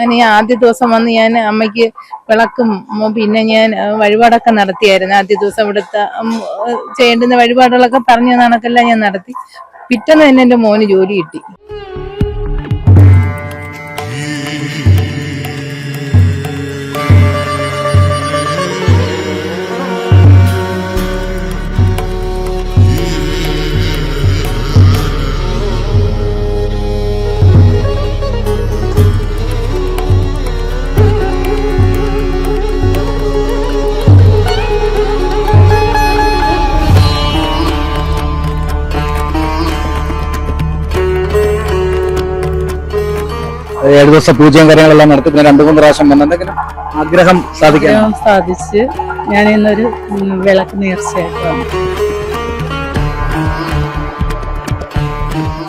അങ്ങനെ ഈ ആദ്യ ദിവസം വന്ന് ഞാൻ അമ്മയ്ക്ക് വിളക്കും പിന്നെ ഞാൻ വഴിപാടൊക്കെ നടത്തിയായിരുന്നു. ആദ്യ ദിവസം ഇവിടുത്തെ ചെയ്യേണ്ടുന്ന വഴിപാടുകളൊക്കെ പറഞ്ഞു കണക്കെല്ലാം ഞാൻ നടത്തി. പിറ്റേന്ന് തന്നെ എന്റെ മോന് ജോലി കിട്ടി. ഏഴ് ദിവസം പൂജയും കാര്യങ്ങളെല്ലാം നടത്തി പിന്നെ രണ്ടു മൂന്ന് പ്രാവശ്യം വന്നെന്തെങ്കിലും ആഗ്രഹം സാധിക്കാൻ. ആഗ്രഹം സാധിച്ച് ഞാൻ ഇന്നൊരു വിളക്ക് നേർച്ചയായിട്ടാണ്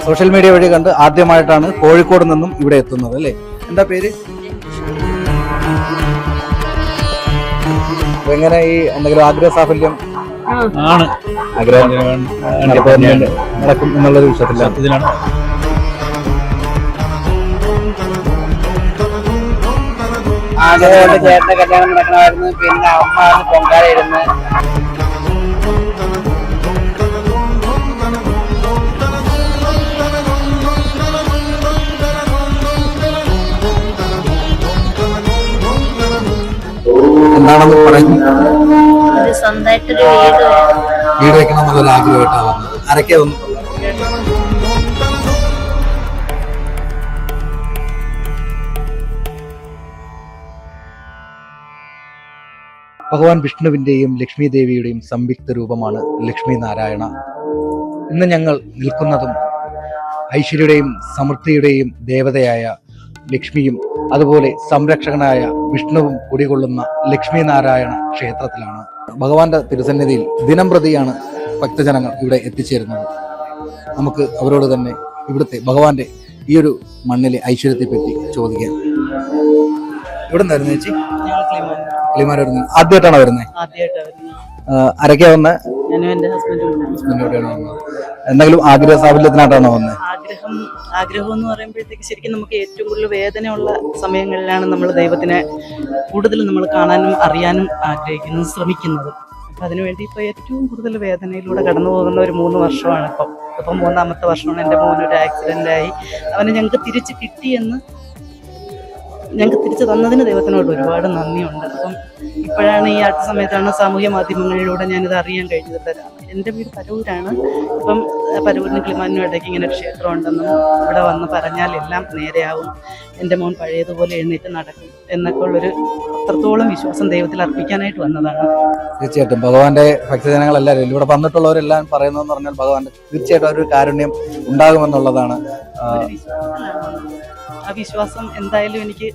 സോഷ്യൽ മീഡിയ വഴി കണ്ട് ആദ്യമായിട്ടാണ് കോഴിക്കോട് നിന്നും ഇവിടെ എത്തുന്നത് അല്ലേ? എന്താ പേര്? എങ്ങനെ ഈ എന്തെങ്കിലും ആഗ്രഹ സാഫല്യം? ആണ്. ആഗ്രഹം നടക്കും എന്നുള്ളൊരു വിഷയത്തില്ല ആദ്യമായിട്ട് ചേട്ടന്റെ കല്യാണം നടക്കണമായിരുന്നു. പിന്നെ അമ്മ അത് പൊങ്കാല ഇരുന്ന് എന്താണെന്ന് സ്വന്തമായിട്ടൊരു വീട്. വീട് വെക്കണം എന്നുള്ളൊരു ആഗ്രഹമായിട്ടാണ് വന്നത്. ആരൊക്കെയാ വന്നു ഭഗവാൻ വിഷ്ണുവിന്റെയും ലക്ഷ്മി ദേവിയുടെയും സംയുക്ത രൂപമാണ് ലക്ഷ്മി നാരായണ ഇന്ന് ഞങ്ങൾ നിൽക്കുന്നതും ഐശ്വര്യയുടെയും സമൃദ്ധിയുടെയും ദേവതയായ ലക്ഷ്മിയും അതുപോലെ സംരക്ഷകനായ വിഷ്ണുവും കുടികൊള്ളുന്ന ലക്ഷ്മി നാരായണ ക്ഷേത്രത്തിലാണ്. ഭഗവാന്റെ തിരുസന്നിധിയിൽ ദിനം പ്രതിയാണ് ഭക്തജനങ്ങൾ ഇവിടെ എത്തിച്ചേരുന്നത്. നമുക്ക് അവരോട് തന്നെ ഇവിടുത്തെ ഭഗവാന്റെ ഈ ഒരു മണ്ണിലെ ഐശ്വര്യത്തെ പറ്റി ചോദിക്കാം. ഇവിടെ നിന്നായിരുന്നു ചേച്ചി? ഞങ്ങൾ വരുന്നത്? ആദ്യമായിട്ടാണോ വരുന്നത്? ഹസ്ബൻഡോടെയാണ് വന്നത്? എന്തെങ്കിലും ആഗ്രഹ സാഫല്യത്തിനായിട്ടാണോ വന്നത് ആഗ്രഹം ആഗ്രഹം എന്ന് പറയുമ്പോഴത്തേക്ക് ശരിക്കും നമുക്ക് ഏറ്റവും കൂടുതൽ വേദനയുള്ള സമയങ്ങളിലാണ് നമ്മൾ ദൈവത്തിനെ കൂടുതൽ നമ്മൾ കാണാനും അറിയാനും ആഗ്രഹിക്കുന്നത് ശ്രമിക്കുന്നത്. അപ്പം അതിനുവേണ്ടി ഇപ്പോൾ ഏറ്റവും കൂടുതൽ വേദനയിലൂടെ കടന്നു പോകുന്ന ഒരു മൂന്ന് വർഷമാണ് ഇപ്പം. ഇപ്പം മൂന്നാമത്തെ വർഷമാണ് എന്റെ മോനൊരു ആക്സിഡന്റായി അവനെ ഞങ്ങൾക്ക് തിരിച്ച് കിട്ടിയെന്ന് ഞങ്ങൾക്ക് തിരിച്ചു തന്നതിന് ദൈവത്തിനോട് ഒരുപാട് നന്ദിയുണ്ട്. അപ്പം ഇപ്പോഴാണ് ഈ അടുത്ത സമയത്താണ് സാമൂഹ്യ മാധ്യമങ്ങളിലൂടെ ഞാനിത് അറിയാൻ കഴിഞ്ഞത്. എന്റെ വീട് പരൂരാണ് ഇപ്പം പരൂരിന് കിളിമാനും ഇടയ്ക്ക് ഇങ്ങനെ ഒരു ക്ഷേത്രം ഉണ്ടെന്നും ഇവിടെ വന്ന് പറഞ്ഞാൽ എല്ലാം നേരെയാവും. എന്റെ മോൻ പഴയതുപോലെ എഴുന്നേറ്റ് നടക്കും എന്നൊക്കെ ഉള്ളൊരു അത്രത്തോളം വിശ്വാസം ദൈവത്തിൽ അർപ്പിക്കാനായിട്ട് വന്നതാണ്. തീർച്ചയായിട്ടും. ഭഗവാന്റെ ഭക്തജനങ്ങളെല്ലാവരും ഇവിടെ വന്നിട്ടുള്ളവരെല്ലാം പറയുന്നതെന്ന് പറഞ്ഞാൽ ഭഗവാന്റെ തീർച്ചയായിട്ടും അവരൊരു ഒരു കാരുണ്യം ഉണ്ടാകുമെന്നുള്ളതാണ്. ആ, വിശ്വാസം എന്തായാലും എനിക്ക്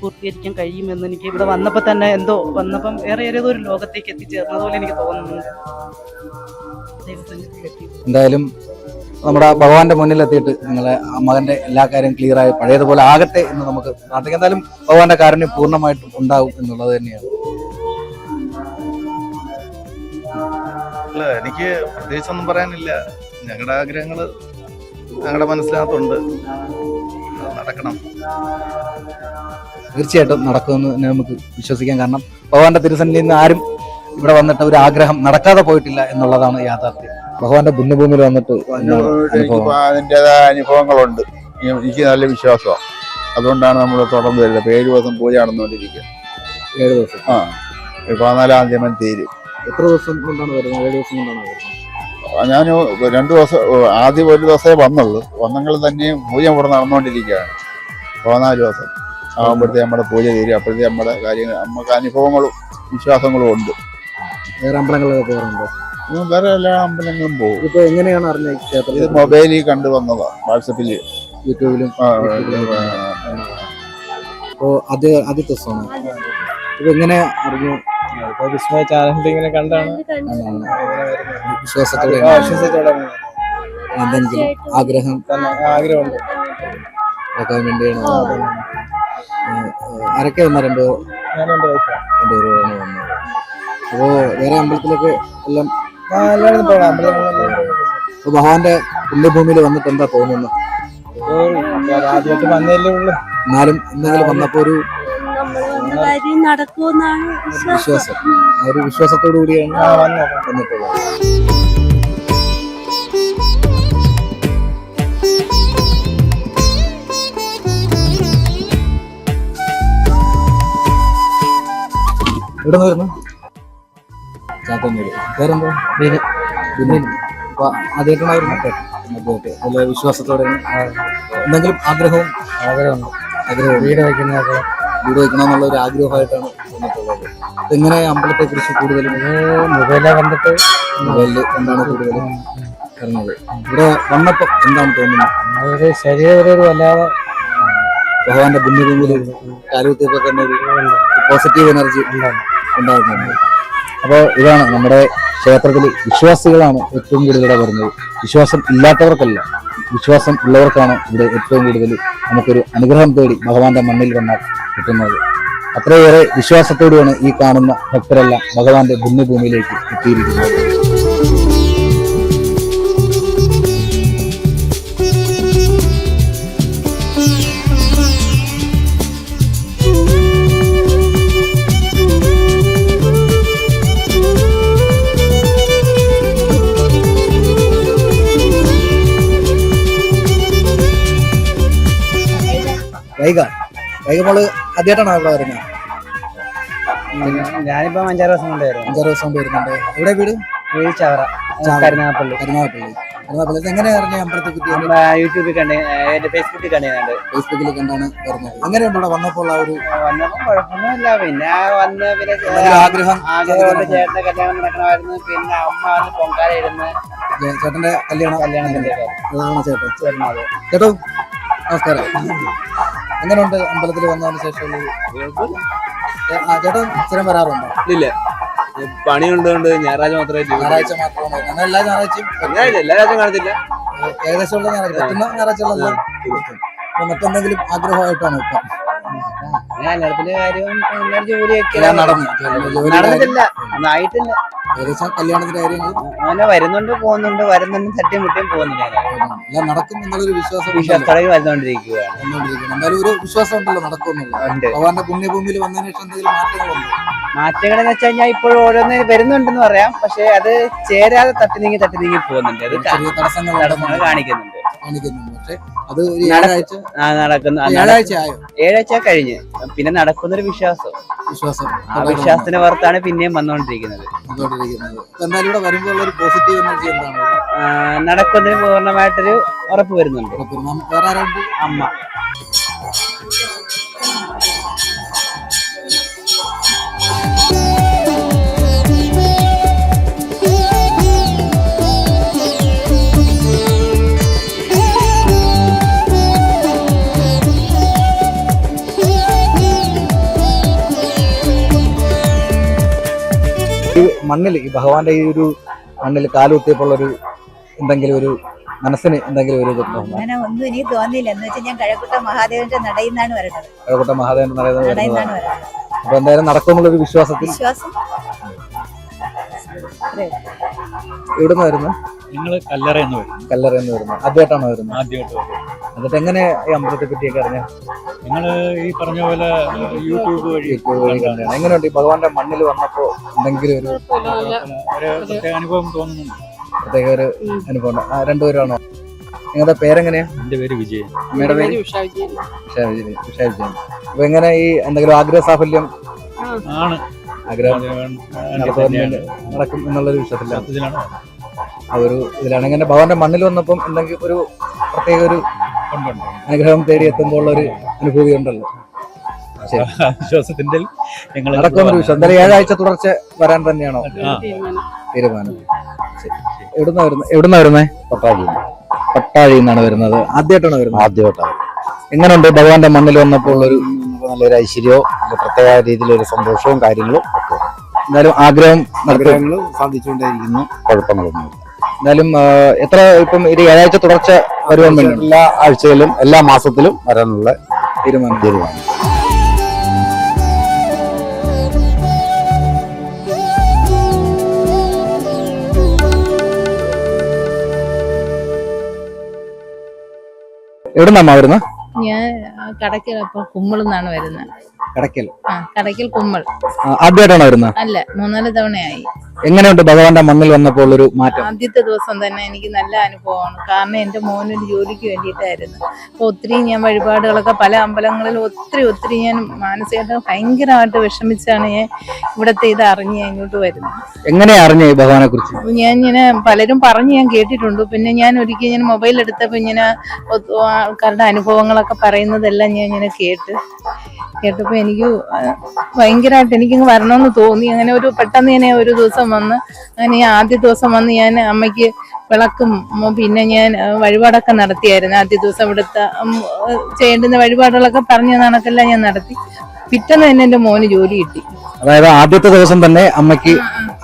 പൂർത്തീകരിക്കാൻ കഴിയുമെന്ന് എനിക്ക് ഇവിടെ വന്നപ്പോൾ തന്നെ എന്തോ വന്നപ്പം വേറെ ഏതോ ഒരു ലോകത്തേക്ക് എത്തിച്ചേർന്നത് പോലെ എനിക്ക് തോന്നുന്നു എന്തായാലും നമ്മുടെ ഭഗവാന്റെ മുന്നിൽ എത്തിയിട്ട് നിങ്ങളെ മകന്റെ എല്ലാ കാര്യം ക്ലിയർ ആയി പഴയതുപോലെ ആകട്ടെ എന്ന് നമുക്ക് പ്രാർത്ഥിക്കാം. എന്തായാലും ഭഗവാന്റെ കാരുണ്യം പൂർണമായിട്ടും ഉണ്ടാവും എന്നുള്ളത് തന്നെയാണ്. അല്ല എനിക്ക് പ്രത്യേകിച്ചൊന്നും പറയാനില്ല. ഞങ്ങളുടെ ആഗ്രഹങ്ങൾ ഞങ്ങളുടെ മനസ്സിനകത്തുണ്ട്. നടക്കണം. തീർച്ചയായിട്ടും നടക്കുമെന്ന് തന്നെ നമുക്ക് വിശ്വസിക്കാം. കാരണം ഭഗവാന്റെ തിരുസന്നിധിയിൽ നിന്ന് ആരും ഇവിടെ വന്നിട്ട് ഒരു ആഗ്രഹം നടക്കാതെ പോയിട്ടില്ല എന്നുള്ളതാണ് യാഥാർത്ഥ്യം. ഭഗവാന്റെ പുണ്യഭൂമിയിൽ വന്നിട്ട് അതിന്റെതായ അനുഭവങ്ങളുണ്ട്. എനിക്ക് നല്ല വിശ്വാസമാണ്. അതുകൊണ്ടാണ് നമ്മൾ തുടർന്ന് വരുന്നത്. ഇപ്പൊ ഏഴ് ദിവസം പൂജ നടന്നുകൊണ്ടിരിക്കുക. ഏഴ് ദിവസം. ആ പതിനാലാം തീയതി തീരും. എത്ര ദിവസം കൊണ്ടാണ് വരുന്നത്? ഏഴ് ദിവസം കൊണ്ടാണ് വരുന്നത്? ഞാൻ രണ്ടു ദിവസം ആദ്യം ഒരു ദിവസമേ വന്നുള്ളൂ. വന്നെങ്കിൽ തന്നെ പൂജ ഇവിടെ നടന്നുകൊണ്ടിരിക്കുകയാണ്. പതിനാല് ദിവസം ആകുമ്പോഴത്തേ നമ്മുടെ പൂജ തീരും. അപ്പോഴത്തേ നമ്മുടെ കാര്യങ്ങൾ നമുക്ക് അനുഭവങ്ങളും വിശ്വാസങ്ങളും ഉണ്ട്. വേറെ അമ്പലങ്ങളിലൊക്കെ ഉം, വേറെ എല്ലാ അമ്പലങ്ങളും പോകും. ഇതിപ്പോ എങ്ങനെയാണ് അറിഞ്ഞത് ഈ ഇത് ക്ഷേത്രത്തിൽ മൊബൈലിൽ കണ്ടു വന്നതാണ് വാട്സപ്പിൽ യൂട്യൂബിലും അപ്പോ അത് ആദ്യത്തെ ദിവസമാണ് ഇത് എങ്ങനെ അറിഞ്ഞു? വിസ്മയ ചാനലിൽ ഇങ്ങനെ കണ്ടാണ്. എന്നാണ് വിശ്വാസത്തോടെ എന്തെങ്കിലും ആഗ്രഹം. ആഗ്രഹമുണ്ട്. വെക്കാൻ വേണ്ടിയാണ് ആരൊക്കെ വന്ന രണ്ട് വന്നത്. വേറെ അമ്പലത്തിലൊക്കെ എല്ലാം ഭഗവാന്റെ പുണ്യഭൂമിയിൽ വന്നിട്ട് എന്താ തോന്നുന്നത് ആദ്യമായിട്ട് വന്നതല്ലേ ഉള്ളൂ. എന്നാലും എന്തെങ്കിലും വന്നപ്പോ ഒരു കാര്യം നടക്കുമെന്നാണ് വിശ്വാസം. ഒരു വിശ്വാസത്തോടു കൂടിയാണ് വന്നിട്ടുള്ളത്. എവിടെ നിന്ന് വരുന്നു? ചാത്തന്നൂര്. പേരെന്താ? ബിനു. ബിനു. അപ്പൊ ആദ്യമായിട്ടാണ് ആദ്യമായിട്ട് നല്ല വിശ്വാസത്തോടെ എന്തെങ്കിലും ആഗ്രഹവും ആഗ്രഹമുണ്ട്. ആഗ്രഹം വീട് വയ്ക്കുന്നതൊക്കെ വീട് വെക്കണമെന്നുള്ള ഒരു ആഗ്രഹമായിട്ടാണ് വന്നിട്ടുള്ളത്. എങ്ങനെ അമ്പലത്തെ കുറിച്ച് കൂടുതലും മൊബൈല കണ്ടിട്ട്? മൊബൈലിൽ എന്താണ് കൂടുതലും അറിഞ്ഞത് ഇവിടെ വന്നപ്പോ എന്താണ് തോന്നുന്നത്? ശരീരം ഒരു വല്ലാതെ ഭഗവാന്റെ പുണ്യഭൂമിയിൽ കാലുകുത്തിയപ്പോ തന്നെ ഒരു പോസിറ്റീവ് എനർജി ഉണ്ടാകുന്നുണ്ട് അപ്പോൾ ഇതാണ് നമ്മുടെ ക്ഷേത്രത്തിൽ വിശ്വാസികളാണ് ഏറ്റവും കൂടുതൽ വരുന്നത്. വിശ്വാസം ഇല്ലാത്തവർക്കല്ല. വിശ്വാസം ഉള്ളവർക്കാണ് ഇവിടെ ഏറ്റവും കൂടുതൽ നമുക്കൊരു അനുഗ്രഹം തേടി ഭഗവാന്റെ മണ്ണിൽ വന്നാൽ കിട്ടുന്നത്. അത്രയേറെ വിശ്വാസത്തോടെയാണ് ഈ കാണുന്ന ഭക്തരെല്ലാം ഭഗവാന്റെ ഭിന്നഭൂമിയിലേക്ക് എത്തിയിരിക്കുന്നത്. വൈക അദ്ദേഹത്താണ് ആദ്യമായിട്ടാണ് ഇവിടെ വരുന്നത് ഞാനിപ്പോ അഞ്ചാറ് ദിവസം കൊണ്ട് വരും അഞ്ചാറ് ദിവസം കൊണ്ട് വരുന്നുണ്ട്. എവിടെ വീട്? ചവറ. ചവറ. കരുനാഗപ്പള്ളി. കരുനാഗപ്പള്ളി. കരുനാഗപ്പള്ളി. ഇത് എങ്ങനെ അറിഞ്ഞ അമ്പലത്തെ പറ്റി യൂട്യൂബിൽ കണ്ട് എന്റെ ഫേസ്ബുക്കിൽ ഫേസ്ബുക്കിൽ കണ്ടാണ് വരുന്നത്. എങ്ങനെയുണ്ട് ഇവിടെ വന്നപ്പോൾ ആ ഒരു വന്നപ്പോൾ കുഴപ്പമൊന്നുമില്ല. പിന്നെ വന്ന് പിന്നെ ആഗ്രഹം ആഗ്രഹമുണ്ട് ചേട്ടന്റെ കല്യാണം നടക്കണമായിരുന്നു. പിന്നെ അമ്മ വന്ന് പൊങ്കാല ചേട്ടന്റെ കല്യാണം. കല്യാണം ചേട്ടൻ നമസ്കാരം. എങ്ങനെയുണ്ട് അമ്പലത്തിൽ വന്നതിന് ശേഷം ചേട്ടൻ സ്ഥിരം വരാറുണ്ടോ? ഇല്ല പണി ഉണ്ടോണ്ട് ഞായറാഴ്ച മാത്രമേ ഞായറാഴ്ച മാത്രമാണ് ഞങ്ങൾ എല്ലാ ഞായറാഴ്ചയും ഞായറാഴ്ച എല്ലാ രാജ്യം കാണത്തില്ല. ഏകദേശം ഉള്ള ഞായറാഴ്ച. പറ്റുന്ന ഞായറാഴ്ചകളെല്ലാം മറ്റെന്തെങ്കിലും ആഗ്രഹമായിട്ടാണ് ഇപ്പം? കല്യാണത്തിന്റെ കാര്യം നടന്നു. ഒന്നും ആയിട്ടില്ല ഏകദേശം കല്യാണത്തിന്റെ കാര്യങ്ങൾ അങ്ങനെ വരുന്നുണ്ട് പോകുന്നുണ്ട് വരുന്നുണ്ട് തട്ടിയും മുട്ടിയും പോകുന്നില്ല. എല്ലാം നടക്കും എന്നുള്ളൊരു വിശ്വാസം. വിശ്വാസത്തോടെ വന്നുകൊണ്ടിരിക്കുന്നത്. എന്തായാലും ഒരു വിശ്വാസം ഉണ്ടല്ലോ നടക്കുമെന്നുള്ളത് ഉണ്ട്. ഭഗവാന്റെ പുണ്യഭൂമിയിൽ വന്നതിന് ശേഷം എന്തെങ്കിലും മാറ്റങ്ങളുണ്ട്? മാറ്റങ്ങൾ എന്ന് വെച്ച് കഴിഞ്ഞാൽ ഇപ്പോഴും ഓരോന്ന് വരുന്നുണ്ടെന്ന് പറയാം. പക്ഷെ അത് ചേരാതെ തട്ടി നീങ്ങി തട്ടി നീങ്ങി പോകുന്നുണ്ട് അത് തടസ്സങ്ങൾ കാണിക്കുന്നുണ്ട്. ഏഴാഴ്ച ഏഴാഴ്ച കഴിഞ്ഞ്. പിന്നെ നടക്കുന്നൊരു വിശ്വാസം. വിശ്വാസം. ആ വിശ്വാസത്തിന്റെ പുറത്താണ് പിന്നെയും വന്നുകൊണ്ടിരിക്കുന്നത്. നടക്കുന്നതിന് പൂർണമായിട്ടൊരു ഉറപ്പ് വരുന്നുണ്ട്. അമ്മ. ഈ മണ്ണിൽ ഈ ഭഗവാന്റെ ഈ ഒരു മണ്ണിൽ കാലുത്തിയപ്പോൾ ഒരു എന്തെങ്കിലും ഒരു മനസ്സിന് എന്തെങ്കിലും ഒരു അങ്ങനെ ഒന്നും എനിക്ക് തോന്നിയില്ല. എന്ന് വെച്ചാൽ ഞാൻ കഴക്കൂട്ട മഹാദേവന്റെ നടയിൽ നിന്നാണ് വരുന്നത് കഴക്കൂട്ട മഹാദേവന്റെ നടയിൽ നിന്നാണ് വരുന്നത്. അപ്പൊ എന്തായാലും നടക്കുമെന്നുള്ള ഒരു വിശ്വാസത്തിൽ വിശ്വാസം. ഇവിടുന്ന് വരുന്നു? നിങ്ങൾ കല്ലറ എന്ന് വരും കല്ലറയെന്ന് വരുന്നു. ആദ്യമായിട്ടാണ് വരുന്നത് ആദ്യമായിട്ട് വരും എന്നിട്ട് എങ്ങനെ ഈ അമ്പലത്തെ പറ്റിയൊക്കെ അറിഞ്ഞ? നിങ്ങൾ ഈ പറഞ്ഞ പോലെ യൂട്യൂബ് വഴി കണ്ടാണ് എങ്ങനെയുണ്ട് ഈ ഭഗവാന്റെ മണ്ണിൽ വന്നപ്പോ എന്തെങ്കിലും ഒരു ഒരു പ്രത്യേക അനുഭവം തോന്നുന്നു പ്രത്യേക ഒരു അനുഭവം രണ്ടുപേരാണോ? നിങ്ങളുടെ പേരെങ്ങനെയാ? എന്റെ പേര് വിജയൻ. അമ്മയുടെ പേര്? ഉഷാ വിജയൻ. ഉഷാ വിജയൻ. അപ്പൊ എങ്ങനെ ഈ എന്തെങ്കിലും ആഗ്രഹ സാഫല്യം? ആണ്. ആഗ്രഹം നടക്കും എന്നുള്ളൊരു വിശ്വാസത്തിലാണ്. ആ ഒരു ഇതിലാണ്. ഇങ്ങനെ ഭവന്റെ മണ്ണിൽ വന്നപ്പം എന്തെങ്കിലും ഒരു പ്രത്യേക ഒരു. അനുഗ്രഹം തേടി എത്തുമ്പോൾ ഉള്ള ഒരു അനുഭൂതി ഉണ്ടല്ലോ. വിശ്വാസത്തിന്റെ ഞങ്ങൾ ഒരു വിശ്വാസം. എന്തായാലും ഏഴാഴ്ച തുടർച്ച വരാൻ തന്നെയാണോ? തീരുമാനം. എവിടുന്ന വരുന്നത് എവിടുന്നാ വരുന്നേ? പട്ടാഴി നിന്നാണ് വരുന്നത്. ആദ്യമായിട്ടാണ് വരുന്നത്? ആദ്യമായിട്ടാണ്. എങ്ങനെയുണ്ട് ഭഗവാന്റെ മണ്ണിൽ വന്നപ്പോൾ ഒരു നല്ലൊരു ഐശ്വര്യവും പ്രത്യേക രീതിയിലൊരു സന്തോഷവും കാര്യങ്ങളും ഒക്കെ. എന്തായാലും ആഗ്രഹം നടത്തും ആഗ്രഹങ്ങൾ സാധിച്ചുകൊണ്ടേയിരിക്കുന്നു. കുഴപ്പങ്ങളൊന്നും എന്തായാലും എത്ര ഇപ്പം ഇത് ഏഴാഴ്ച തുടർച്ച വരുവാൻ വേണ്ടി എല്ലാ ആഴ്ചയിലും എല്ലാ മാസത്തിലും വരാനുള്ള തീരുമാനം. തീരുമാനം. എവിടുന്നാ വരുന്നത് ഞാൻ കടയ്ക്കൽ കുമ്മളിൽ നിന്നാണ് വരുന്നത് കടയ്ക്കൽ. കടയ്ക്കൽ കുമ്മൾ. ആദ്യമായിട്ടാണോ വരുന്നത്? അല്ല മൂന്നാൽ തവണയായി. എങ്ങനെയുണ്ട് ഭഗവാന്റെ മണ്ണിൽ വന്നപ്പോൾ ഒരു മാറ്റം? ആദ്യത്തെ ദിവസം തന്നെ എനിക്ക് നല്ല അനുഭവമാണ്. കാരണം എന്റെ മോനൊരു ജോലിക്ക് വേണ്ടിയിട്ടായിരുന്നു. അപ്പോൾ ഒത്തിരി ഞാൻ വഴിപാടുകളൊക്കെ പല അമ്പലങ്ങളിൽ ഒത്തിരി ഒത്തിരി ഞാൻ മാനസികമായിട്ട് ഭയങ്കരമായിട്ട് വിഷമിച്ചാണ് ഞാൻ ഇവിടുത്തെ ഇത് അറിഞ്ഞ് ഇങ്ങോട്ട് വരുന്നത്. എങ്ങനെയാ അറിഞ്ഞേ ഭഗവാനെ കുറിച്ച്? ഞാൻ ഇങ്ങനെ പലരും പറഞ്ഞ് ഞാൻ കേട്ടിട്ടുണ്ട്. പിന്നെ ഞാൻ ഒരിക്കൽ ഞാൻ മൊബൈൽ എടുത്തപ്പോൾ ഇങ്ങനെ ആൾക്കാരുടെ അനുഭവങ്ങളൊക്കെ പറയുന്നതെല്ലാം ഞാൻ ഇങ്ങനെ കേട്ട് കേട്ടപ്പോൾ എനിക്ക് ഭയങ്കരമായിട്ട് എനിക്കിങ്ങ് വരണമെന്ന് തോന്നി. അങ്ങനെ ഒരു പെട്ടെന്ന് ഞാൻ ഒരു ദിവസം വന്ന് അങ്ങനെ ഈ ആദ്യ ദിവസം വന്ന് ഞാൻ അമ്മയ്ക്ക് വിളക്കും പിന്നെ ഞാൻ വഴിപാടൊക്കെ നടത്തിയായിരുന്നു. ആദ്യ ദിവസം ഇവിടുത്തെ ചെയ്യേണ്ടുന്ന വഴിപാടുകളൊക്കെ പറഞ്ഞ കണക്കെല്ലാം ഞാൻ നടത്തി. പിറ്റേന്ന് തന്നെ എന്റെ മോന് ജോലി കിട്ടി. അതായത് ആദ്യത്തെ ദിവസം തന്നെ അമ്മയ്ക്ക്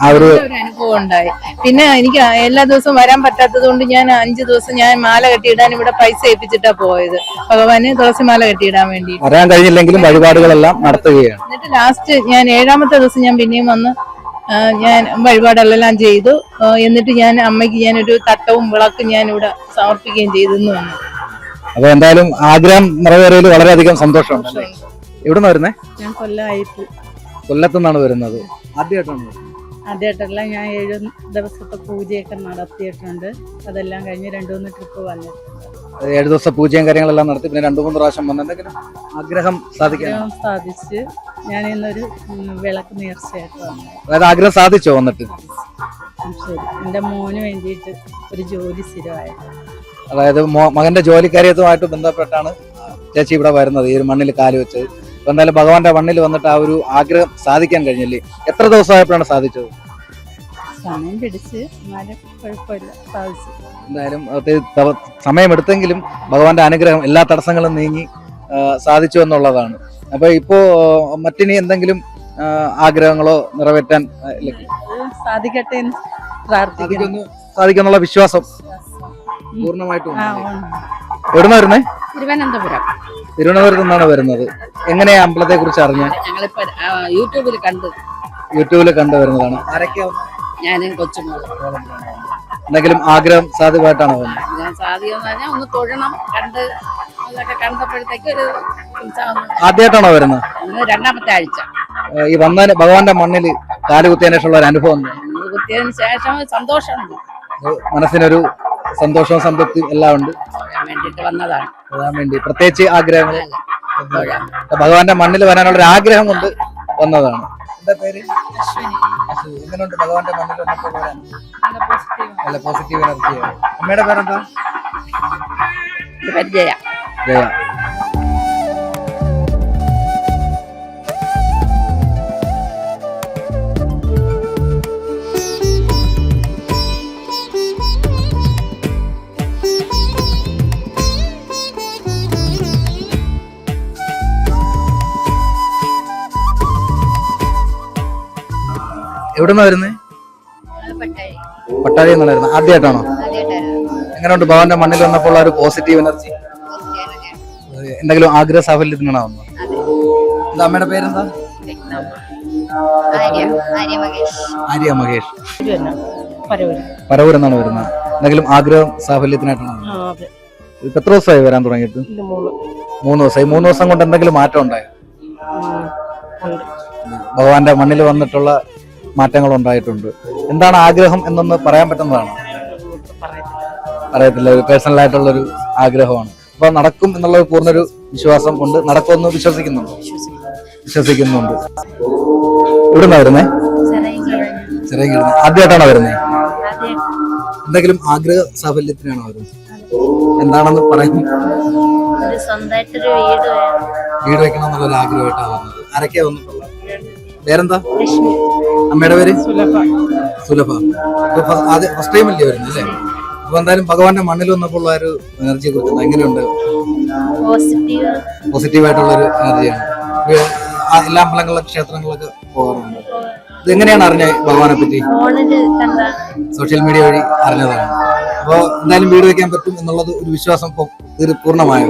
ഒരു അനുഭവം ഉണ്ടായി. പിന്നെ എനിക്ക് എല്ലാ ദിവസവും വരാൻ പറ്റാത്തത് കൊണ്ട് ഞാൻ അഞ്ചു ദിവസം ഞാൻ മാല കെട്ടിയിടാൻ ഇവിടെ പൈസ ഏൽപ്പിച്ചിട്ടാ പോയത്. ഭഗവാന് തുളസി മാല കെട്ടിയിടാൻ വേണ്ടി. വരാൻ കഴിഞ്ഞില്ലെങ്കിലും വഴിപാടുകളെല്ലാം നടത്തുകയാണ്. എന്നിട്ട് ലാസ്റ്റ് ഞാൻ ഏഴാമത്തെ ദിവസം ഞാൻ പിന്നെയും വന്ന് ഞാൻ വഴിപാടെല്ലാം ചെയ്തു. എന്നിട്ട് ഞാൻ അമ്മയ്ക്ക് ഞാനൊരു തട്ടവും വിളക്കും ഞാൻ ഇവിടെ സമർപ്പിക്കുകയും ചെയ്തെന്ന് വന്നു അപ്പൊ എന്തായാലും ആഗ്രഹം നിറവേറിയതിൽ വളരെയധികം സന്തോഷമുണ്ട് നിന്ന് വരുന്നേ? ഞാൻ കൊല്ലായിട്ട് കൊല്ലത്തുനിന്നാണ് വരുന്നത്. ആദ്യമായിട്ടാണ് വരുന്നത്. ആദ്യമായിട്ടല്ല ഞാൻ ഏഴ് ദിവസത്തെ പൂജയൊക്കെ നടത്തിയിട്ടുണ്ട്. അതെല്ലാം കഴിഞ്ഞ് രണ്ടു മൂന്ന് ട്രിപ്പ് വന്നിട്ടുണ്ട്. ഏഴ് ദിവസം പൂജയും കാര്യങ്ങളെല്ലാം നടത്തി പിന്നെ രണ്ടു മൂന്ന് പ്രാവശ്യം വന്ന് എന്തെങ്കിലും ആഗ്രഹം സാധിക്കാൻ. സാധിച്ച് ഞാൻ ഇന്നൊരു വിളക്ക് നേർച്ചയായിട്ട് വന്നു. അതായത് ആഗ്രഹം സാധിച്ചോ വന്നിട്ട്? ശരി. എന്റെ മോന് വേണ്ടിയിട്ട് ഒരു ജോലി സ്ഥിരമായിട്ട് അതായത് മകന്റെ ജോലിക്കാര്യത്തുമായിട്ട് ബന്ധപ്പെട്ടാണ് ചേച്ചി ഇവിടെ വരുന്നത്. ഈ ഒരു മണ്ണിൽ കാൽ വെച്ചത് അപ്പൊ എന്തായാലും ഭഗവാന്റെ മണ്ണിൽ വന്നിട്ട് ആ ഒരു ആഗ്രഹം സാധിക്കാൻ കഴിഞ്ഞില്ലേ? എത്ര ദിവസമായപ്പോഴാണ് സാധിച്ചത്? സമയം പിടിച്ച് എന്നാലും കുഴപ്പമില്ല സാധിച്ചു. എന്തായാലും സമയമെടുത്തെങ്കിലും ഭഗവാന്റെ അനുഗ്രഹം എല്ലാ തടസ്സങ്ങളും നീങ്ങി സാധിച്ചു എന്നുള്ളതാണ്. അപ്പൊ ഇപ്പോ മറ്റിനി എന്തെങ്കിലും ആഗ്രഹങ്ങളോ നിറവേറ്റാൻ സാധിക്കട്ടെ പ്രാർത്ഥിക്കുന്നു. സാധിക്കുന്നു സാധിക്കുന്നുള്ള വിശ്വാസം പൂർണമായിട്ടും എവിടെ നിന്നായിരുന്നേ ഉണ്ട്. എവിടുന്ന വരുന്നേ? തിരുവനന്തപുരം. തിരുവനന്തപുരത്ത് നിന്നാണ് വരുന്നത്. എങ്ങനെയാ അമ്പലത്തെ കുറിച്ച് അറിഞ്ഞ? ഞങ്ങളിപ്പോ ആ, യൂട്യൂബിൽ കണ്ടു. യൂട്യൂബിൽ കണ്ടുവരുന്നതാണ് വരുന്നതാണ്. ഞാനും കൊച്ചുമോളും. എന്തെങ്കിലും ആഗ്രഹം സാധ്യമായിട്ടാണ് വന്നത് ഞാൻ സാധ്യം എന്ന് പറഞ്ഞാൽ ഒന്ന് തൊഴണം കണ്ട് അതൊക്കെ കണ്ടപ്പോഴത്തേക്ക് ഒരു ഉത്സാഹം വന്നു. ആദ്യമായിട്ടാണോ വരുന്നത്? ഇന്ന് രണ്ടാമത്തെ ആഴ്ച. ഏഹ് ഈ വന്നതിന് ഭഗവാന്റെ മണ്ണിൽ കാലുകുത്തിയതിനു ശേഷമുള്ള ഒരു അനുഭവം എന്താ? ഇന്ന് കുത്തിയതിന് ശേഷം സന്തോഷമുണ്ട്. മനസ്സിനൊരു സന്തോഷവും സംതൃപ്തി എല്ലാം ഉണ്ട്. വന്നതാണ്. അതാൻ വേണ്ടി. പ്രത്യേകിച്ച് ആഗ്രഹങ്ങൾ ഭഗവാന്റെ മണ്ണിൽ വരാനുള്ള ഒരു ആഗ്രഹം കൊണ്ട് വന്നതാണ്. എന്താ പേര്? അശ്വിനി. എങ്ങനെയുണ്ട് ഭഗവാന്റെ മണ്ണിൽ വന്നപ്പോൾ വരാൻ? നല്ല പോസിറ്റീവ് എനർജിയാണ് അമ്മയുടെ പേരെന്താ? ജയ. ജയ. എവിടുന്നാ വരുന്നത് പട്ടാഴി എന്നാണ് വരുന്നത്. ആദ്യമായിട്ടാണോ എങ്ങനെയുണ്ട്? ഭഗവാന്റെ മണ്ണിൽ വന്നപ്പോൾ ഒരു പോസിറ്റീവ് എനർജി എന്തെങ്കിലും ആഗ്രഹ സാഫല്യത്തിനാണോ വന്നത് എന്താ അമ്മയുടെ പേരെന്താ? ആര്യ മഹേഷ്. പരവൂർ എന്നാണ് വരുന്നത്. എന്തെങ്കിലും ആഗ്രഹം സാഫല്യത്തിനായിട്ടാണോ? എത്ര ദിവസമായി വരാൻ തുടങ്ങിയിട്ട്? മൂന്ന്. ദിവസമായി മൂന്ന് ദിവസം കൊണ്ട് എന്തെങ്കിലും മാറ്റം ഉണ്ടായോ? ഭഗവാന്റെ മണ്ണിൽ വന്നിട്ടുള്ള മാറ്റങ്ങൾ ഉണ്ടായിട്ടുണ്ട് എന്താണ് ആഗ്രഹം എന്നൊന്ന് പറയാൻ പറ്റുന്നതാണ്? അറിയത്തില്ല ഒരു പേഴ്സണൽ ആയിട്ടുള്ള ഒരു ആഗ്രഹമാണ്. അപ്പൊ നടക്കും എന്നുള്ള ഒരു പൂർണൊരു വിശ്വാസം ഉണ്ട്. നടക്കുമെന്ന് വിശ്വസിക്കുന്നുണ്ട്? വിശ്വസിക്കുന്നുണ്ട്. എവിടുന്നാ വരുന്നേ? ചെറിയ ആദ്യമായിട്ടാണോ വരുന്നേ? എന്തെങ്കിലും ആഗ്രഹ സാഫല്യത്തിനാണോ വരുന്നത്? എന്താണെന്ന് സ്വന്തമായിട്ടൊരു വീട് വെക്കണം എന്നുള്ള ഒരു ആഗ്രഹമായിട്ടാണ് വന്നത് ആരൊക്കെയാ വന്നിട്ടുള്ളത് പേരെന്താ? ലക്ഷ്മി. അമ്മയുടെ പേര്? സുലഭ. ഫസ്റ്റ് ടൈം അല്ലേ വരുന്നത് അല്ലേ? അപ്പൊ എന്തായാലും ഭഗവാന്റെ മണ്ണിൽ വന്നപ്പോൾ ഉള്ള ഒരു എനർജിയെ കുറിച്ച് എങ്ങനെയുണ്ട്? പോസിറ്റീവ് പോസിറ്റീവ് ആയിട്ടുള്ള ഒരു എനർജിയാണ് എല്ലാ അമ്പലങ്ങളിലും ക്ഷേത്രങ്ങളിലൊക്കെ പോകാറുണ്ട്. ഇത് എങ്ങനെയാണ് അറിഞ്ഞത് ഭഗവാനെ പറ്റി? സോഷ്യൽ മീഡിയ വഴി അറിഞ്ഞതാണ്. അപ്പോ എന്തായാലും വീട് വെക്കാൻ പറ്റും എന്നുള്ളത് ഒരു വിശ്വാസം പൂർണമായോ?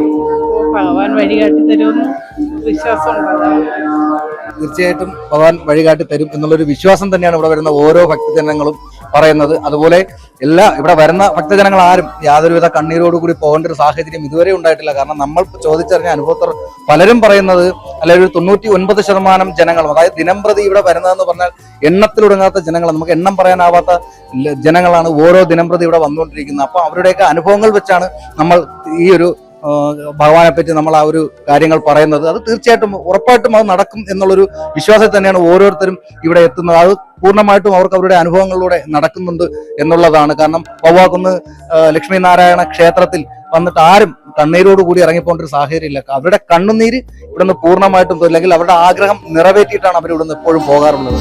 ഭഗവാൻ വഴി കാട്ടി തരുമെന്ന് അതാണ് തീർച്ചയായിട്ടും ഭഗവാൻ വഴികാട്ടി തരും എന്നുള്ളൊരു വിശ്വാസം തന്നെയാണ് ഇവിടെ വരുന്ന ഓരോ ഭക്തജനങ്ങളും പറയുന്നത്. അതുപോലെ എല്ലാ ഇവിടെ വരുന്ന ഭക്തജനങ്ങൾ ആരും യാതൊരുവിധ കണ്ണീരോടുകൂടി പോകേണ്ട ഒരു സാഹചര്യം ഇതുവരെ ഉണ്ടായിട്ടില്ല. കാരണം നമ്മൾ ചോദിച്ചറിഞ്ഞ അനുഭവത്തർ പലരും പറയുന്നത് അല്ലെങ്കിൽ ഒരു തൊണ്ണൂറ്റി ഒൻപത് ശതമാനം ജനങ്ങളും അതായത് ദിനംപ്രതി ഇവിടെ വരുന്നതെന്ന് പറഞ്ഞാൽ എണ്ണത്തിലൊടുങ്ങാത്ത ജനങ്ങൾ നമുക്ക് എണ്ണം പറയാനാവാത്ത ജനങ്ങളാണ് ഓരോ ദിനംപ്രതി ഇവിടെ വന്നുകൊണ്ടിരിക്കുന്നത്. അപ്പൊ അവരുടെയൊക്കെ അനുഭവങ്ങൾ വെച്ചാണ് നമ്മൾ ഈ ഒരു ഭഗവാനെ പറ്റി നമ്മൾ ആ ഒരു കാര്യങ്ങൾ പറയുന്നത് അത് തീർച്ചയായിട്ടും ഉറപ്പായിട്ടും അത് നടക്കും എന്നുള്ളൊരു വിശ്വാസത്തിൽ തന്നെയാണ് ഓരോരുത്തരും ഇവിടെ എത്തുന്നത്. അത് പൂർണമായിട്ടും അവർക്ക് അവരുടെ അനുഭവങ്ങളിലൂടെ നടക്കുന്നുണ്ട് എന്നുള്ളതാണ്. കാരണം വവ്വാക്കുന്ന് ലക്ഷ്മി നാരായണ ക്ഷേത്രത്തിൽ വന്നിട്ട് ആരും കണ്ണീരോടുകൂടി ഇറങ്ങിപ്പോണ്ട ഒരു സാഹചര്യം ഇല്ല അവരുടെ കണ്ണുനീര് ഇവിടുന്ന് പൂർണമായിട്ടും അല്ലെങ്കിൽ അവരുടെ ആഗ്രഹം നിറവേറ്റിയിട്ടാണ് അവർ ഇവിടുന്ന് എപ്പോഴും പോകാറുള്ളത്.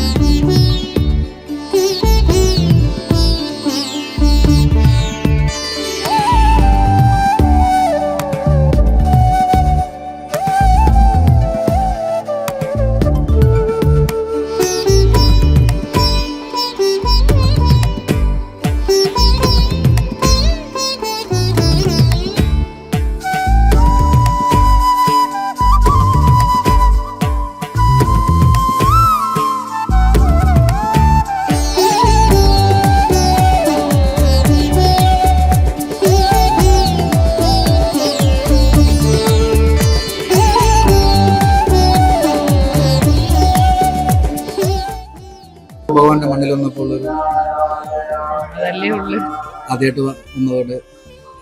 ആദ്യമായിട്ട് വന്നതുകൊണ്ട്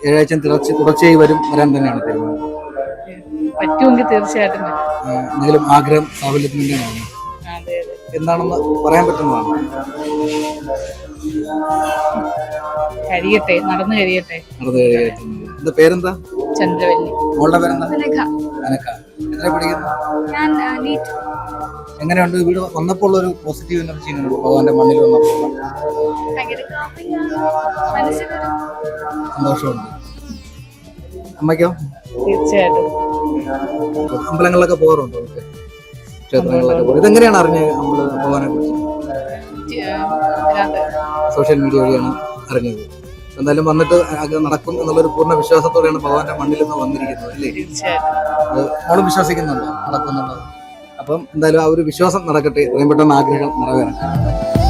ഏഴാഴ്ച തുടർച്ച തുടർച്ചയായി വരും വരാൻ തന്നെയാണ് തീരുമാനം. പറ്റുമെങ്കിൽ തീർച്ചയായിട്ടും എന്തെങ്കിലും ആഗ്രഹം സാഫല്യത്തിന് വേണ്ടിയാണ് എന്താണെന്ന് പറയാൻ പറ്റുന്നതാണ്. കഴിയട്ടെ നടന്നു കഴിയട്ടെ. നടന്നു കഴിയട്ടെ. എന്താ പേരെന്താ? ചന്ദ്രവല്ലി. മോളുടെ പേരെന്താ? അനക്ക എത്ര പഠിക്കുന്നു ഞാൻ നീറ്റ്. എങ്ങനെയുണ്ട്? വീട് വന്നപ്പോൾ ഉള്ള ഒരു പോസിറ്റീവ് എനർജി എങ്ങനെയുണ്ട് ഭഗവാന്റെ മണ്ണിൽ വന്നപ്പോൾ? സന്തോഷമുണ്ട്. അമ്മയ്ക്കോ? തീർച്ചയായിട്ടും. അമ്പലങ്ങളിലൊക്കെ പോകാറുണ്ടോ? ക്ഷേത്രങ്ങളിലൊക്കെ പോകും ഇതെങ്ങനെയാണ് അറിഞ്ഞത് അമ്പല ഭഗവാനെ കുറിച്ച്? സോഷ്യൽ മീഡിയ വഴിയാണ് അറിഞ്ഞത്. എന്തായാലും വന്നിട്ട് അത് നടക്കും എന്നുള്ളൊരു പൂർണ വിശ്വാസത്തോടെയാണ് ഭഗവാന്റെ മണ്ണിൽ നിന്ന് വന്നിരിക്കുന്നത് അല്ലേ? തീർച്ചയായിട്ടും. അത് മോളും വിശ്വസിക്കുന്നുണ്ടോ? നടക്കുന്നുള്ളത് അപ്പം എന്തായാലും ആ ഒരു വിശ്വാസം നടക്കട്ടെ. എത്രയും പെട്ടെന്ന് ആഗ്രഹം നിറവേറട്ടെ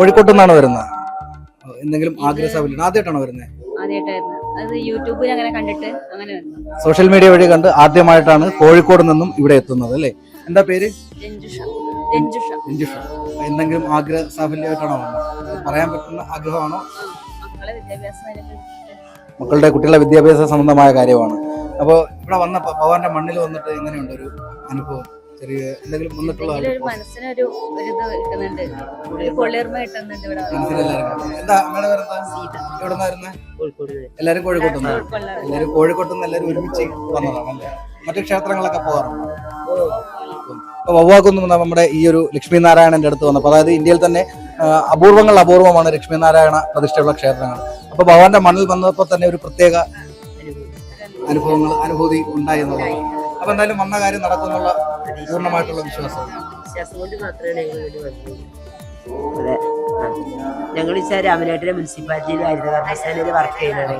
കോഴിക്കോട്ട് നിന്നാണ് വരുന്നത്? എന്തെങ്കിലും ആഗ്രഹ സാഫല്യം ആദ്യമായിട്ടാണോ വരുന്നത് ആദ്യമായിട്ടായിരുന്നു. അത് യൂട്യൂബിൽ അങ്ങനെ കണ്ടിട്ട് അങ്ങനെ വന്നു. സോഷ്യൽ മീഡിയ വഴി കണ്ട് ആദ്യമായിട്ടാണ് കോഴിക്കോട് നിന്നും ഇവിടെ എത്തുന്നത് അല്ലേ? എന്താ പേര്? രഞ്ജുഷ. രഞ്ജുഷ. രഞ്ജുഷ. എന്തെങ്കിലും ആഗ്രഹ സാഫല്യമായിട്ടാണോ വന്നത്? പറയാൻ പറ്റുന്ന ആഗ്രഹമാണോ? മക്കളെ വിദ്യാഭ്യാസം മക്കളുടെ കുട്ടികളുടെ വിദ്യാഭ്യാസ സംബന്ധമായ കാര്യമാണ്. അപ്പോൾ ഇവിടെ വന്നപ്പോൾ ഭഗവാന്റെ മണ്ണിൽ വന്നിട്ട് എങ്ങനെയുണ്ട് ഒരു അനുഭവം? ചെറിയ എന്തെങ്കിലും വന്നിട്ടുള്ള ഒരു മനസ്സിനൊരു ഒരു ഇത് കിട്ടുന്നുണ്ട്. ഒരു കുളിർമ കിട്ടുന്നുണ്ട് ഇവിടെ. എന്താ അമ്മയുടെ പേരെന്താ? എവിടെ നിന്നായിരുന്നേ എല്ലാവരും കോഴിക്കോട്ട് എല്ലാരും എല്ലാവരും കോഴിക്കോട്ട് നിന്ന് എല്ലാവരും ഒരുമിച്ച് വന്നതാണല്ലേ മറ്റു ക്ഷേത്രങ്ങളൊക്കെ പോകാറുണ്ട്? വവ്വാക്കുന്ന് നമ്മുടെ ഈ ഒരു ലക്ഷ്മി നാരായണന്റെ അടുത്ത് വന്നപ്പോൾ അതായത് ഇന്ത്യയിൽ തന്നെ അപൂർവങ്ങൾ അപൂർവമാണ് ലക്ഷ്മി നാരായണ പ്രതിഷ്ഠയുള്ള ക്ഷേത്രങ്ങൾ. അപ്പൊ ഭഗവാന്റെ മണ്ണിൽ വന്നപ്പോൾ തന്നെ ഒരു പ്രത്യേക അനുഭവങ്ങൾ അനുഭൂതി ഉണ്ടായി എന്നുള്ളത് അപ്പൊ എന്തായാലും വന്ന കാര്യം നടക്കുന്നുള്ള പൂർണമായിട്ടുള്ള വിശ്വാസം. വിശ്വാസം കൊണ്ട് മാത്രമേ ഞങ്ങൾ ഇവിടെ വന്നത്. അതെ. ഞങ്ങൾ ഈ രാമനാട്ടിലെ മുനിസിപ്പാലിറ്റിയിൽ ഹരിതകർമ്മസേനയിൽ വർക്ക് ചെയ്യുന്നതാണ്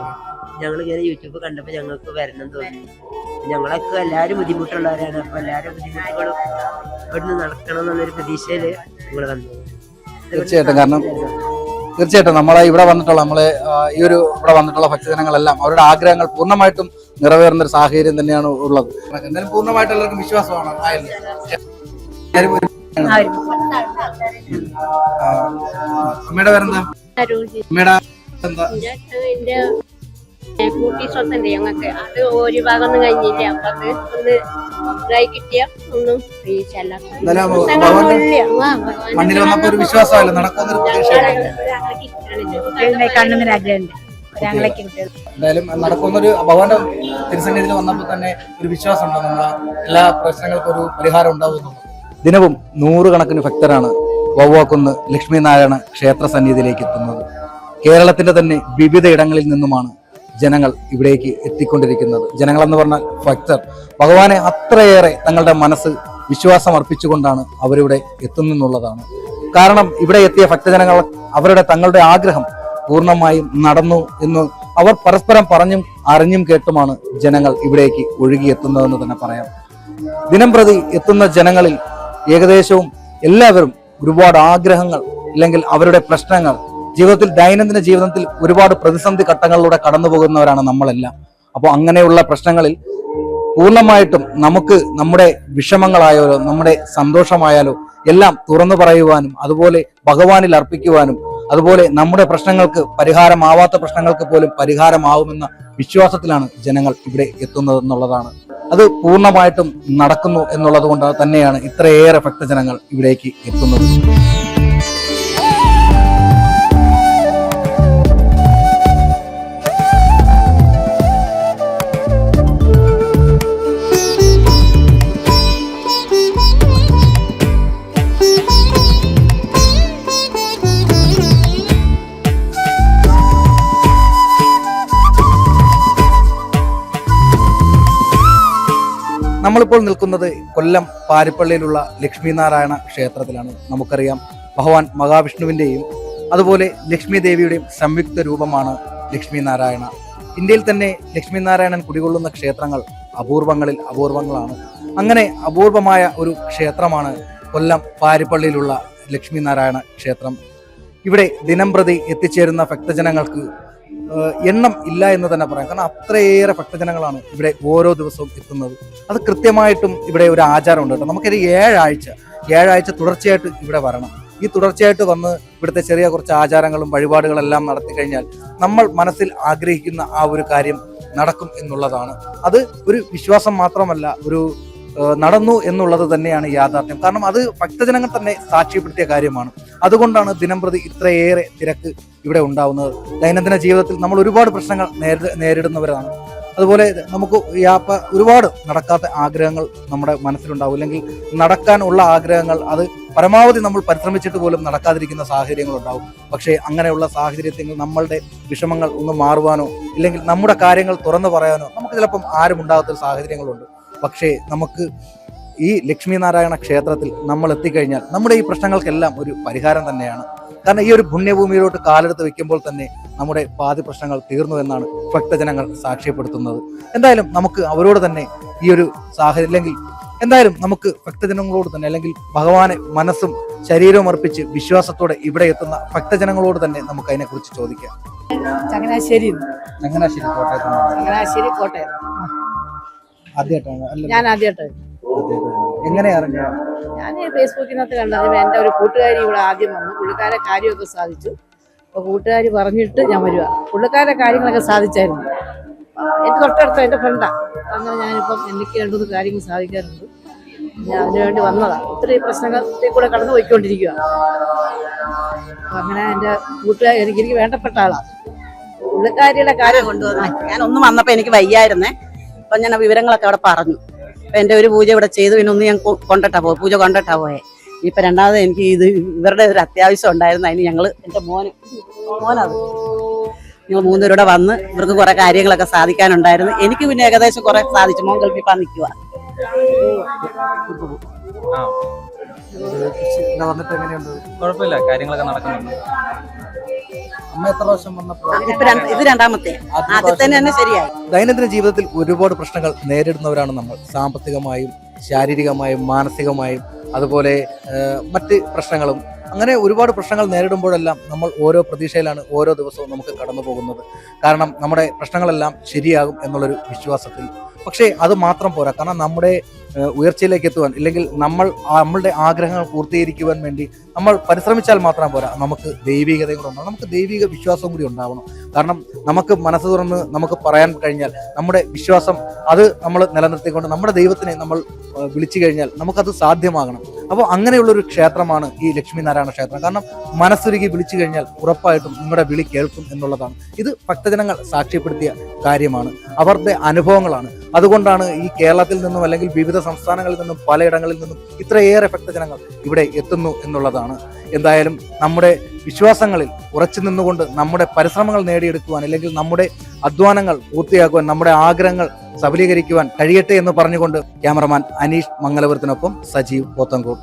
ഞങ്ങൾ ഇങ്ങനെ യൂട്യൂബ് കണ്ടപ്പോൾ ഞങ്ങൾക്ക് വരണം തോന്നി. ഞങ്ങളൊക്കെ എല്ലാവരും ബുദ്ധിമുട്ടുള്ളവരാണ്. അപ്പോൾ എല്ലാവരും ബുദ്ധിമുട്ടുകളും ഇവിടുന്ന് നടക്കണം എന്നുള്ളൊരു പ്രതീക്ഷയിൽ ഞങ്ങൾ വന്നു. തീർച്ചയായിട്ടും. കാരണം തീർച്ചയായിട്ടും നമ്മളെ ഇവിടെ വന്നിട്ടുള്ള നമ്മളെ ഈ ഒരു ഇവിടെ വന്നിട്ടുള്ള ഭക്തജനങ്ങളെല്ലാം അവരുടെ ആഗ്രഹങ്ങൾ പൂർണമായിട്ടും നിറവേറുന്ന ഒരു സാഹചര്യം തന്നെയാണ് ഉള്ളത് പൂർണമായിട്ടുള്ള പൂർണമായിട്ട് എല്ലാവർക്കും വിശ്വാസമാണ് അമ്മയുടെ പേരെന്താ അമ്മയുടെ കൂട്ടി സ്വത്തുണ്ട് ഞങ്ങൾക്ക് അത് ഒരു ഭാഗം ഒന്നും കഴിഞ്ഞില്ല അപ്പൊ അത് ഒന്ന് ഇതായി കിട്ടിയ ഒന്നും പ്രതീക്ഷയല്ല മണ്ണിൽ വന്നപ്പോ ഒരു വിശ്വാസമല്ലോ പ്രതീക്ഷ ഒരാങ്ങളേക്ക് കുട്ടികൾ എന്തായാലും നടക്കുന്നൊരു ഭഗവാന്റെ തിരുസന്നിധിയിൽ വന്നപ്പോൾ തന്നെ ഒരു വിശ്വാസം ഉണ്ട് നമ്മളെ എല്ലാ പ്രശ്നങ്ങൾക്കും ഒരു പരിഹാരം ഉണ്ടാവും ദിനവും നൂറുകണക്കിന് ഭക്തരാണ് വവ്വാക്കുന്ന് ലക്ഷ്മി നാരായണ ക്ഷേത്ര സന്നിധിയിലേക്ക് എത്തുന്നത്. കേരളത്തിന്റെ തന്നെ വിവിധ ഇടങ്ങളിൽ നിന്നുമാണ് ജനങ്ങൾ ഇവിടേക്ക് എത്തിക്കൊണ്ടിരിക്കുന്നത്. ജനങ്ങളെന്ന് പറഞ്ഞാൽ ഭക്തർ. ഭഗവാനെ അത്രയേറെ തങ്ങളുടെ മനസ്സ് വിശ്വാസം അർപ്പിച്ചുകൊണ്ടാണ് അവരിവിടെ എത്തുന്നെന്നുള്ളതാണ് കാരണം ഇവിടെ എത്തിയ ഭക്തജനങ്ങൾ അവരുടെ തങ്ങളുടെ ആഗ്രഹം പൂർണമായും നടന്നു എന്ന് അവർ പരസ്പരം പറഞ്ഞും അറിഞ്ഞും കേട്ടുമാണ് ജനങ്ങൾ ഇവിടേക്ക് ഒഴുകിയെത്തുന്നതെന്ന് തന്നെ പറയാം. ദിനം പ്രതി എത്തുന്ന ജനങ്ങളിൽ ഏകദേശവും എല്ലാവരും ഒരുപാട് ആഗ്രഹങ്ങൾ അല്ലെങ്കിൽ അവരുടെ പ്രശ്നങ്ങൾ ജീവിതത്തിൽ ദൈനംദിന ജീവിതത്തിൽ ഒരുപാട് പ്രതിസന്ധി ഘട്ടങ്ങളിലൂടെ കടന്നു പോകുന്നവരാണ് നമ്മളെല്ലാം. അപ്പോൾ അങ്ങനെയുള്ള പ്രശ്നങ്ങളിൽ പൂർണമായിട്ടും നമുക്ക് നമ്മുടെ വിഷമങ്ങളായാലോ നമ്മുടെ സന്തോഷമായാലോ എല്ലാം തുറന്നു പറയുവാനും അതുപോലെ ഭഗവാനിൽ അർപ്പിക്കുവാനും അതുപോലെ നമ്മുടെ പ്രശ്നങ്ങൾക്ക് പരിഹാരമാവാത്ത പ്രശ്നങ്ങൾക്ക് പോലും പരിഹാരമാവുമെന്ന വിശ്വാസത്തിലാണ് ജനങ്ങൾ ഇവിടെ എത്തുന്നത് എന്നുള്ളതാണ് അത് പൂർണമായിട്ടും നടക്കുന്നു എന്നുള്ളത് കൊണ്ട് തന്നെയാണ് ഇത്രയേറെ ഭക്തജനങ്ങൾ ഇവിടേക്ക് എത്തുന്നത്. നമ്മളിപ്പോൾ നിൽക്കുന്നത് കൊല്ലം പാരിപ്പള്ളിയിലുള്ള ലക്ഷ്മിനാരായണ ക്ഷേത്രത്തിലാണ്. നമുക്കറിയാം ഭഗവാൻ മഹാവിഷ്ണുവിന്റെയും അതുപോലെ ലക്ഷ്മി ദേവിയുടെയും സംയുക്ത രൂപമാണ് ലക്ഷ്മി നാരായണ ഇന്ത്യയിൽ തന്നെ ലക്ഷ്മി നാരായണൻ കുടികൊള്ളുന്ന ക്ഷേത്രങ്ങൾ അപൂർവങ്ങളിൽ അപൂർവങ്ങളാണ്. അങ്ങനെ അപൂർവമായ ഒരു ക്ഷേത്രമാണ് കൊല്ലം പാരിപ്പള്ളിയിലുള്ള ലക്ഷ്മി നാരായണ ക്ഷേത്രം. ഇവിടെ ദിനംപ്രതി എത്തിച്ചേരുന്ന ഭക്തജനങ്ങൾക്ക് എണ്ണം ഇല്ല എന്ന് തന്നെ പറയാം. കാരണം അത്രയേറെ ഭക്തജനങ്ങളാണ് ഇവിടെ ഓരോ ദിവസവും എത്തുന്നത്. അത് കൃത്യമായിട്ടും ഇവിടെ ഒരു ആചാരമുണ്ട് കേട്ടോ. നമുക്കൊരു ഏഴാഴ്ച ഏഴാഴ്ച തുടർച്ചയായിട്ട് ഇവിടെ വരണം. ഈ തുടർച്ചയായിട്ട് വന്ന് ഇവിടുത്തെ ചെറിയ കുറച്ച് ആചാരങ്ങളും വഴിപാടുകളെല്ലാം നടത്തി കഴിഞ്ഞാൽ നമ്മൾ മനസ്സിൽ ആഗ്രഹിക്കുന്ന ആ ഒരു കാര്യം നടക്കും എന്നുള്ളതാണ്. അത് ഒരു വിശ്വാസം മാത്രമല്ല ഒരു നടന്നു എന്നുള്ളത് തന്നെയാണ് യാഥാർത്ഥ്യം. കാരണം അത് ഭക്തജനങ്ങൾ തന്നെ സാക്ഷ്യപ്പെടുത്തിയ കാര്യമാണ്. അതുകൊണ്ടാണ് ദിനംപ്രതി ഇത്രയേറെ തിരക്ക് ഇവിടെ ഉണ്ടാവുന്നത്. ദൈനംദിന ജീവിതത്തിൽ നമ്മൾ ഒരുപാട് പ്രശ്നങ്ങൾ നേരിടുന്നവരാണ്. അതുപോലെ നമുക്ക് യാപ്പ ഒരുപാട് നടക്കാത്ത ആഗ്രഹങ്ങൾ നമ്മുടെ മനസ്സിലുണ്ടാവും. അല്ലെങ്കിൽ നടക്കാനുള്ള ആഗ്രഹങ്ങൾ അത് പരമാവധി നമ്മൾ പരിശ്രമിച്ചിട്ട് പോലും നടക്കാതിരിക്കുന്ന സാഹചര്യങ്ങൾ ഉണ്ടാവും പക്ഷേ അങ്ങനെയുള്ള സാഹചര്യത്തിൽ നമ്മളുടെ വിഷമങ്ങൾ ഒന്ന് മാറുവാനോ ഇല്ലെങ്കിൽ നമ്മുടെ കാര്യങ്ങൾ തുറന്നു പറയാനോ നമുക്ക് ചിലപ്പം ആരും ഉണ്ടാകാത്ത സാഹചര്യങ്ങളുണ്ട്. പക്ഷേ നമുക്ക് ഈ ലക്ഷ്മിനാരായണ ക്ഷേത്രത്തിൽ നമ്മൾ എത്തിക്കഴിഞ്ഞാൽ നമ്മുടെ ഈ പ്രശ്നങ്ങൾക്കെല്ലാം ഒരു പരിഹാരം തന്നെയാണ്. കാരണം ഈ ഒരു പുണ്യഭൂമിയിലോട്ട് കാലെടുത്ത് വെക്കുമ്പോൾ തന്നെ നമ്മുടെ പാതി പ്രശ്നങ്ങൾ തീർന്നു എന്നാണ് ഭക്തജനങ്ങൾ സാക്ഷ്യപ്പെടുത്തുന്നത്. എന്തായാലും നമുക്ക് അവരോട് തന്നെ ഈ ഒരു സാഹചര്യം അല്ലെങ്കിൽ എന്തായാലും നമുക്ക് ഭക്തജനങ്ങളോട് തന്നെ അല്ലെങ്കിൽ ഭഗവാനെ മനസ്സും ശരീരവും അർപ്പിച്ച് വിശ്വാസത്തോടെ ഇവിടെ എത്തുന്ന ഭക്തജനങ്ങളോട് തന്നെ നമുക്ക് അതിനെക്കുറിച്ച് ചോദിക്കാം. ചങ്ങനാശ്ശേരി. ചങ്ങനാശ്ശേരി കോട്ടയത്ത് ചങ്ങനാശ്ശേരി കോട്ടയം. ആദ്യമായിട്ടാണ് ഞാൻ ആദ്യമായിട്ട് എങ്ങനെയാ അറിഞ്ഞു ഞാൻ ഫേസ്ബുക്കിനകത്ത് കണ്ടത് എന്റെ ഒരു കൂട്ടുകാരി ഇവിടെ ആദ്യം വന്നു. പുള്ളിക്കാരെ കാര്യമൊക്കെ സാധിച്ചു. അപ്പോൾ കൂട്ടുകാരി പറഞ്ഞിട്ട് ഞാൻ വരിക പുള്ളിക്കാരെ കാര്യങ്ങളൊക്കെ സാധിച്ചായിരുന്നു. എന്റെ തൊട്ടടുത്ത എന്റെ ഫ്രണ്ടാണ് അങ്ങനെ ഞാനിപ്പം എനിക്ക് രണ്ടു മൂന്ന് കാര്യങ്ങൾ സാധിക്കാറുണ്ട്. ഞാൻ അതിനുവേണ്ടി വന്നതാണ് ഒത്തിരി പ്രശ്നങ്ങളിൽ കൂടെ കടന്നു പോയിക്കൊണ്ടിരിക്കുക അപ്പം അങ്ങനെ എന്റെ കൂട്ടുകാർ എനിക്ക് എനിക്ക് വേണ്ടപ്പെട്ട ആളാണ് പുള്ളിക്കാരിയുടെ കാര്യം കൊണ്ടുവന്നു. ഞാൻ ഒന്നും വന്നപ്പോ എനിക്ക് വയ്യായിരുന്നേ. അപ്പൊ ഞാൻ വിവരങ്ങളൊക്കെ അവിടെ പറഞ്ഞു. അപ്പൊ എന്റെ ഒരു പൂജ ഇവിടെ ചെയ്തു. പിന്നെ ഒന്ന് ഞാൻ കൊ- കൊണ്ടിട്ടാ പോയി. പൂജ കൊണ്ടിട്ടാ പോയെ. ഇപ്പൊ രണ്ടാമത് എനിക്ക് ഇത് ഇവരുടെ ഒരു അത്യാവശ്യം ഉണ്ടായിരുന്നു. അതിന് ഞങ്ങൾ എന്റെ മോന് മോനത് ഞങ്ങൾ മൂന്നുപേരൂടെ വന്ന് ഇവർക്ക് കുറെ കാര്യങ്ങളൊക്കെ സാധിക്കാനുണ്ടായിരുന്നു. എനിക്ക് പിന്നെ ഏകദേശം കുറെ സാധിച്ചു. മോൻ കൽപ്പിപ്പാൻ നിൽക്കുക എങ്ങനെയുണ്ട്? കുഴപ്പമില്ല. കാര്യങ്ങളൊക്കെ നടക്കുന്നുണ്ട്. അമ്മ എത്ര പ്രാവശ്യം വന്നപ്പോൾ ഇത് രണ്ടാമത്തെ. ആദ്യത്തെ തന്നെ ശരിയായി. ദൈനംദിന ജീവിതത്തിൽ ഒരുപാട് പ്രശ്നങ്ങൾ നേരിടുന്നവരാണ് നമ്മൾ. സാമ്പത്തികമായും ശാരീരികമായും മാനസികമായും അതുപോലെ മറ്റ് പ്രശ്നങ്ങളും. അങ്ങനെ ഒരുപാട് പ്രശ്നങ്ങൾ നേരിടുമ്പോഴെല്ലാം നമ്മൾ ഓരോ പ്രതീക്ഷയിലാണ് ഓരോ ദിവസവും നമുക്ക് കടന്നു പോകുന്നത് കാരണം നമ്മുടെ പ്രശ്നങ്ങളെല്ലാം ശരിയാകും എന്നുള്ളൊരു വിശ്വാസത്തിൽ പക്ഷേ അത് മാത്രം പോരാ. കാരണം നമ്മുടെ ഉയർച്ചയിലേക്ക് എത്തുവാൻ ഇല്ലെങ്കിൽ നമ്മൾ നമ്മളുടെ ആഗ്രഹങ്ങൾ പൂർത്തീകരിക്കുവാൻ വേണ്ടി നമ്മൾ പരിശ്രമിച്ചാൽ മാത്രം പോരാ. നമുക്ക് ദൈവികതയും കൂടെ ഉണ്ടാവണം. നമുക്ക് ദൈവിക വിശ്വാസവും കൂടി ഉണ്ടാവണം. കാരണം നമുക്ക് മനസ്സ് തുറന്ന് നമുക്ക് പറയാൻ കഴിഞ്ഞാൽ നമ്മുടെ വിശ്വാസം അത് നമ്മൾ നിലനിർത്തിക്കൊണ്ട് നമ്മുടെ ദൈവത്തിനെ നമ്മൾ വിളിച്ചു കഴിഞ്ഞാൽ നമുക്കത് സാധ്യമാകണം. അപ്പോൾ അങ്ങനെയുള്ള ഒരു ക്ഷേത്രമാണ് ഈ ലക്ഷ്മി നാരായണ ക്ഷേത്രം. കാരണം മനസ്സൊരുക്കി വിളിച്ചു കഴിഞ്ഞാൽ ഉറപ്പായിട്ടും നിങ്ങളുടെ വിളി കേൾക്കും എന്നുള്ളതാണ്. ഇത് ഭക്തജനങ്ങൾ സാക്ഷ്യപ്പെടുത്തിയ കാര്യമാണ്. അവരുടെ അനുഭവങ്ങളാണ്. അതുകൊണ്ടാണ് ഈ കേരളത്തിൽ നിന്നും അല്ലെങ്കിൽ വിവിധ സംസ്ഥാനങ്ങളിൽ നിന്നും പലയിടങ്ങളിൽ നിന്നും ഇത്രയേറെ ഭക്തജനങ്ങൾ ഇവിടെ എത്തുന്നു എന്നുള്ളതാണ്. എന്തായാലും നമ്മുടെ വിശ്വാസങ്ങളിൽ ഉറച്ചു നിന്നുകൊണ്ട് നമ്മുടെ പരിശ്രമങ്ങൾ നേടിയെടുക്കുവാൻ അല്ലെങ്കിൽ നമ്മുടെ അധ്വാനങ്ങൾ പൂർത്തിയാക്കുവാൻ നമ്മുടെ ആഗ്രഹങ്ങൾ സഫലീകരിക്കുവാൻ കഴിയട്ടെ എന്ന് പറഞ്ഞുകൊണ്ട് ക്യാമറമാൻ അനീഷ് മംഗലപുരത്തിനൊപ്പം സജീവ് പോത്തൻകോട്